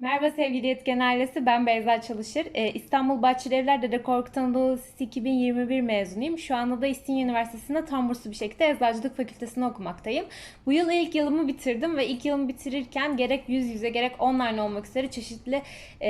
Merhaba sevgili yetken ailesi, ben Beyza Çalışır. Ee, İstanbul Bahçelievler Dede Korkut Anadolu Lisesi 2021 mezunuyum. Şu anda da İstinye Üniversitesi'nde tam burslu bir şekilde Eczacılık Fakültesini okumaktayım. Bu yıl ilk yılımı bitirdim ve ilk yılımı bitirirken gerek yüz yüze gerek online olmak üzere çeşitli e,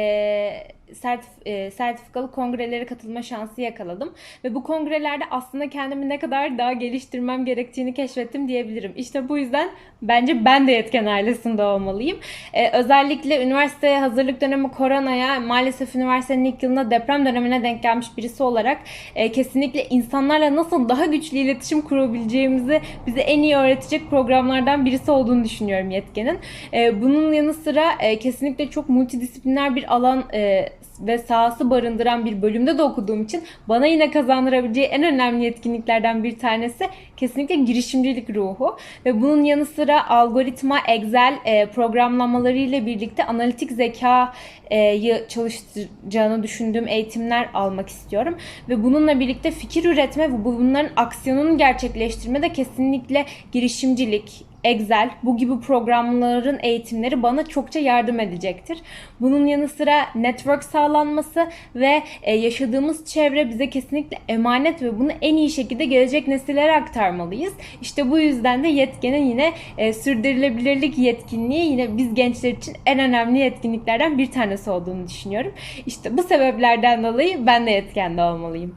sertif- e, sertifikalı kongrelere katılma şansı yakaladım. Ve bu kongrelerde aslında kendimi ne kadar daha geliştirmem gerektiğini keşfettim diyebilirim. İşte bu yüzden bence ben de yetken ailesinde olmalıyım. Ee, özellikle üniversiteye hazırlık dönemi koronaya maalesef üniversitenin ilk yılında deprem dönemine denk gelmiş birisi olarak e, kesinlikle insanlarla nasıl daha güçlü iletişim kurabileceğimizi bize en iyi öğretecek programlardan birisi olduğunu düşünüyorum yetkenin. E, bunun yanı sıra e, kesinlikle çok multidisipliner bir alan e, ve sahası barındıran bir bölümde de okuduğum için bana yine kazandırabileceği en önemli yetkinliklerden bir tanesi kesinlikle girişimcilik ruhu. Ve bunun yanı sıra algoritma, Excel e, programlamaları ile birlikte analitik zekayı çalıştıracağını düşündüğüm eğitimler almak istiyorum. Ve bununla birlikte fikir üretme ve bunların aksiyonunu gerçekleştirme de kesinlikle girişimcilik, Excel bu gibi programların eğitimleri bana çokça yardım edecektir. Bunun yanı sıra network sağlanması ve e, yaşadığımız çevre bize kesinlikle emanet ve bunu en iyi şekilde gelecek nesillere aktarmalıyız. İşte bu yüzden de yetkenin yine e, sürdürülebilirlik yetkinliği yine biz gençler için en önemli yetkinliklerden bir tanesi olduğunu düşünüyorum. İşte bu sebeplerden dolayı ben de yetkende olmalıyım.